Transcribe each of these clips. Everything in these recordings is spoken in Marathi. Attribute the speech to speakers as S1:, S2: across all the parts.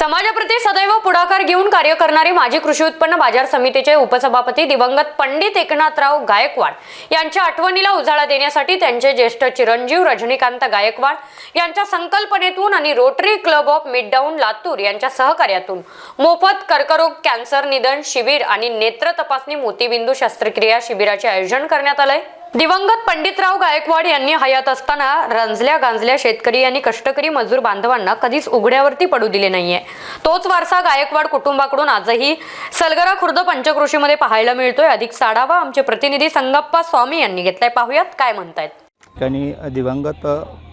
S1: समाजाप्रती सदैव पुढाकार घेऊन कार्य करणारे माजी कृषी उत्पन्न बाजार समितीचे उपसभापती दिवंगत पंडित एकनाथराव गायकवाड यांच्या आठवणीला उजाळा देण्यासाठी त्यांचे ज्येष्ठ चिरंजीव रजनीकांत गायकवाड यांच्या संकल्पनेतून आणि Rotary Club of Midtown Latur यांच्या सहकार्यातून मोफत कर्करोग कॅन्सर निदान शिबिर आणि नेत्र तपासणी मोतीबिंदू शस्त्रक्रिया शिबिराचे आयोजन करण्यात आलंय. दिवंगत पंडितराव गायकवाड यांनी हयात असताना रंजल्या गांजल्या शेतकरी आणि कष्टकरी मजूर बांधवांना कधीच उघड्यावरती पडू दिले नाहीये. तोच वारसा गायकवाड कुटुंबाकडून आजही सलगरा खुर्द पंचकृषीमध्ये पाहायला मिळतोय. अधिक साडावा आमचे प्रतिनिधी संगप्पा स्वामी यांनी घेतलाय. पाहूयात काय म्हणतायत.
S2: ठिकाणी दिवंगत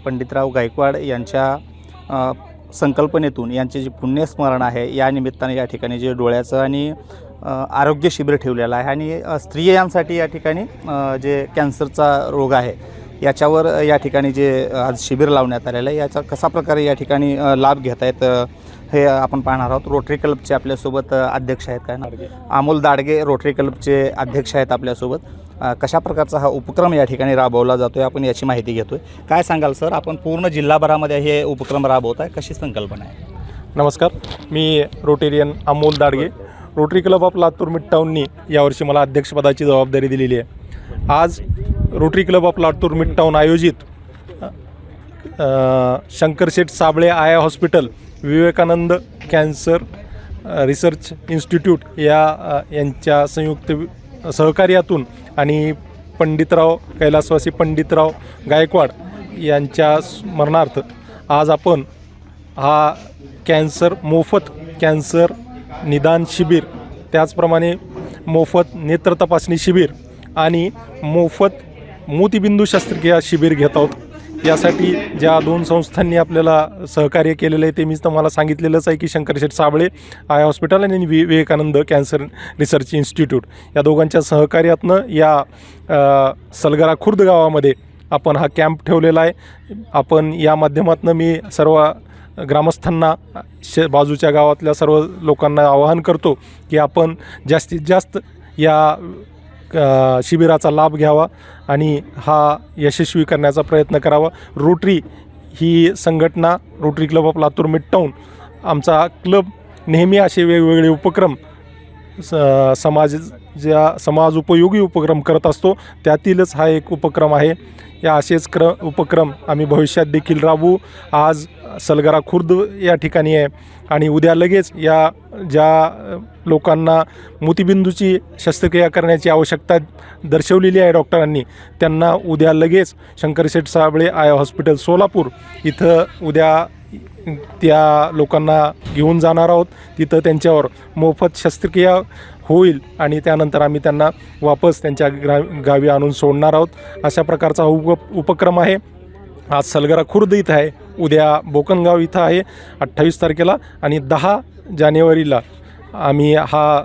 S2: पंडितराव गायकवाड यांच्या संकल्पनेतून यांचे जे पुण्यस्मरण आहे या निमित्ताने या ठिकाणी जे डोळ्याचं आणि आरोग्य शिबिर ठेवलेलं आहे. आणि स्त्रियांसाठी या ठिकाणी जे कॅन्सरचा रोग आहे याच्यावर या ठिकाणी जे आज शिबिर लावण्यात आलेलं आहे याचा कसा प्रकारे या ठिकाणी लाभ घेत आहेत अ, हे आपण पाहणार आहोत. रोटरी क्लबचे आपल्यासोबत अध्यक्ष आहेत काय अमोल दाडगे रोटरी क्लबचे अध्यक्ष आहेत आपल्यासोबत कशा प्रकारचा हा उपक्रम या ठिकाणी राबवला जातो आहे आपण याची माहिती घेतो आहे काय सांगाल सर? आपण पूर्ण जिल्हाभरामध्ये हे उपक्रम राबवत आहे कशी संकल्पना आहे?
S3: नमस्कार. मी Rotarian Amol Dadge. Rotary Club of Latur मिडटाऊननी यावर्षी मला अध्यक्षपदाची जबाबदारी दिलेली आहे. आज Rotary Club of Latur Midtown आयोजित शंकरशेठ साबळे आया hospital Vivekanand cancer research institute या यांच्या संयुक्त सहकार्यातून आणि पंडितराव कैलासवासी पंडितराव गायकवाड यांच्या स्मरणार्थ आज आपण हा कॅन्सर मोफत कॅन्सर निदान शिबिर त्याचप्रमाणे मोफत नेत्र तपासणी शिबिर आणि मोफत मोतीबिंदू शस्त्रक्रिया शिबिर घेत आहोत. यासाठी ज्या दोन संस्थांनी आपल्याला सहकार्य केलेलं आहे ते मीच तुम्हाला सांगितलेलंच आहे की शंकरशेठ साबळे आय हॉस्पिटल आणि विवेकानंद कॅन्सर रिसर्च इन्स्टिट्यूट. या दोघांच्या सहकार्यातनं या सलगरा खुर्द गावामध्ये आपण हा कॅम्प ठेवलेला आहे. आपण या माध्यमातून मी सर्व ग्रामस्थांना श बाजूच्या गावातल्या सर्व लोकांना आवाहन करतो की आपण जास्तीत जास्त या शिबिराचा लाभ घ्यावा आणि हा यशस्वी करण्याचा प्रयत्न करावा. रोटरी ही संघटना Rotary club of Latur midtown आमचा क्लब नेहमी असे वेगवेगळे उपक्रम स समाज ज्या समाज उपयोगी उपक्रम करत असतो त्यातीलच हा एक उपक्रम आहे. या असेच क्र उपक्रम आम्ही भविष्यात देखील राबवू. आज सलगरा खुर्द या ठिकाणी आहे आणि उद्या लगेच या ज्या लोकांना मोतीबिंदूची शस्त्रक्रिया करण्याची आवश्यकता दर्शवलेली आहे डॉक्टरांनी त्यांना उद्या लगेच शंकरशेठ साबळे आय हॉस्पिटल सोलापूर इथं उद्या त्या लोकांना घेऊन जाणार आहोत. तिथं त्यांच्यावर मोफत शस्त्रक्रिया होईल आणि त्यानंतर आम्ही त्यांना वापस त्यांच्या ग्रा गावी आणून सोडणार आहोत. अशा प्रकारचा उप उपक्रम आहे. आज सलगरा खुर्द इथं आहे. उद्या बोकनगाव इथं आहे. अठ्ठावीस तारखेला आणि दहा जानेवारीला आम्ही हा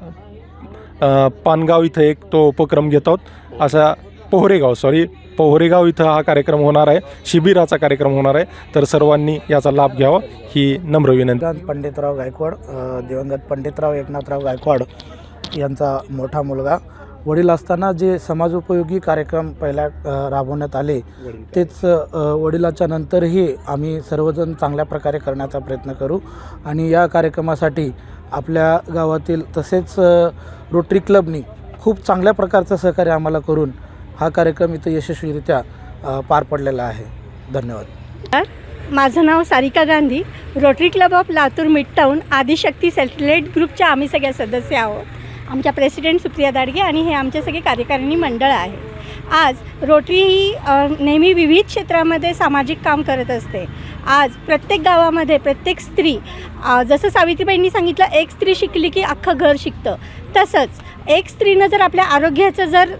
S3: पानगाव इथं एक तो उपक्रम घेत आहोत. असा पोहरेगाव सॉरी पोहरेगाव इथं हा कार्यक्रम होणार आहे. शिबिराचा कार्यक्रम होणार आहे. तर सर्वांनी याचा लाभ घ्यावा. ही नम्र विनंती.
S4: पंडितराव गायकवाड दिवंगत पंडितराव एकनाथराव गायकवाड यांचा मोठा मुलगा. वडील असताना जे समाजोपयोगी कार्यक्रम पहिल्या राबवण्यात आले तेच वडिलाच्या नंतरही आम्ही सर्वजण चांगल्या प्रकारे करण्याचा प्रयत्न करू. आणि या कार्यक्रमासाठी आपल्या गावातील तसेच रोटरी क्लबनी खूप चांगल्या प्रकारचं सहकार्य आम्हाला करून हा कार्यक्रम इथं यशस्वीरित्या पार पडलेला आहे. धन्यवाद.
S5: माझं नाव Sarika Gandhi. Rotary club of Latur midtown Adishakti satellite ग्रुपच्या आम्ही सगळ्या सदस्य आहोत. आमच्या प्रेसिडेंट सुप्रिया दाडगे आणि हे आमचे सगळे कार्यकारिणी मंडळ आहे. आज रोटरी ही नेहमी विविध क्षेत्रामध्ये सामाजिक काम करत असते. आज प्रत्येक गावामध्ये प्रत्येक स्त्री जसं सावित्रीबाईंनी सांगितलं एक स्त्री शिकली की अख्खं घर शिकतं. तसंच एक स्त्रीनं जर आपल्या आरोग्याचं जर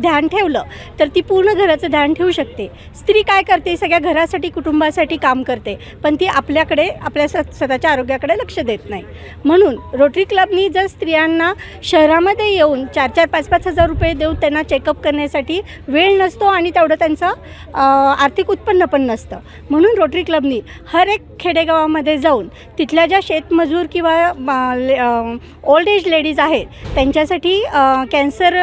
S5: ध्यान ठेवलं तर ती पूर्ण घराचं ध्यान ठेवू शकते. स्त्री काय करते? सगळ्या घरासाठी कुटुंबासाठी काम करते पण ती आपल्याकडे आपल्या स स्वतःच्या आरोग्याकडे लक्ष देत नाही. म्हणून रोटरी क्लबनी जर स्त्रियांना शहरामध्ये येऊन चार चार पाच पाच हजार रुपये देऊन त्यांना चेकअप करण्यासाठी वेळ नसतो आणि तेवढं त्यांचं आर्थिक उत्पन्न पण नसतं. म्हणून रोटरी क्लबनी हर एक खेडेगावामध्ये जाऊन तिथल्या ज्या शेतमजूर किंवा ओल्ड एज लेडीज आहेत त्यांच्यासाठी कॅन्सर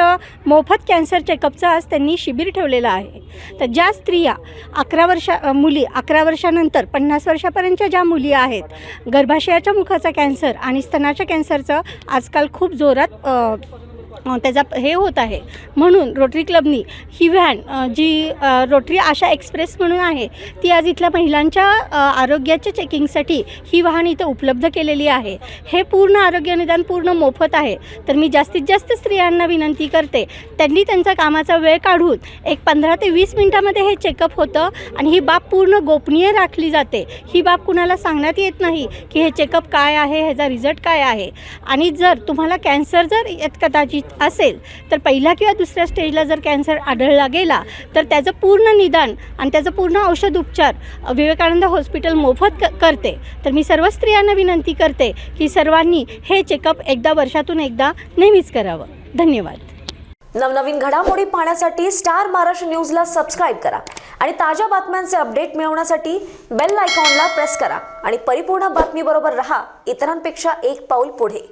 S5: मोफत कॅन्सर चेकअपचं आज त्यांनी शिबिर ठेवलेलं आहे. तर ज्या स्त्रिया अकरा वर्षा मुली अकरा वर्षानंतर पन्नास वर्षापर्यंतच्या ज्या मुली आहेत गर्भाशयाच्या मुखाचा कॅन्सर आणि स्तनाच्या कॅन्सरचं आजकाल खूप जोरात त्याचा हे होत आहे. म्हणून रोटरी क्लबनी ही व्हॅन जी रोटरी आशा एक्सप्रेस म्हणून आहे ती आज इथल्या महिलांच्या आरोग्याच्या चेकिंगसाठी ही वाहन इथं उपलब्ध केलेली आहे. हे पूर्ण आरोग्य निदान पूर्ण मोफत आहे. तर मी जास्तीत जास्त स्त्रियांना विनंती करते त्यांनी त्यांचा कामाचा वेळ काढून एक पंधरा ते वीस मिनटामध्ये हे चेकअप होतं आणि ही बाब पूर्ण गोपनीय राखली जाते. ही बाब कुणाला सांगण्यात येत नाही की हे चेकअप काय आहे ह्याचा रिझल्ट काय आहे. आणि जर तुम्हाला कॅन्सर जर येत कदाचित असेल तर पहिल्या किंवा दुसऱ्या स्टेजला जर कॅन्सर आढळला गेला तर त्याचं पूर्ण निदान आणि त्याचं पूर्ण औषध उपचार विवेकानंद हॉस्पिटल मोफत क करते. तर मी सर्व स्त्रियांना विनंती करते की सर्वांनी हे चेकअप एकदा वर्षातून एकदा नेहमीच करावं. धन्यवाद.
S6: नवनवीन घडामोडी पाहण्यासाठी स्टार महाराष्ट्र न्यूजला सबस्क्राईब करा आणि ताज्या बातम्यांचे अपडेट मिळवण्यासाठी बेल आयकॉनला प्रेस करा. आणि परिपूर्ण बातमीबरोबर रहा. इतरांपेक्षा एक पाऊल पुढे.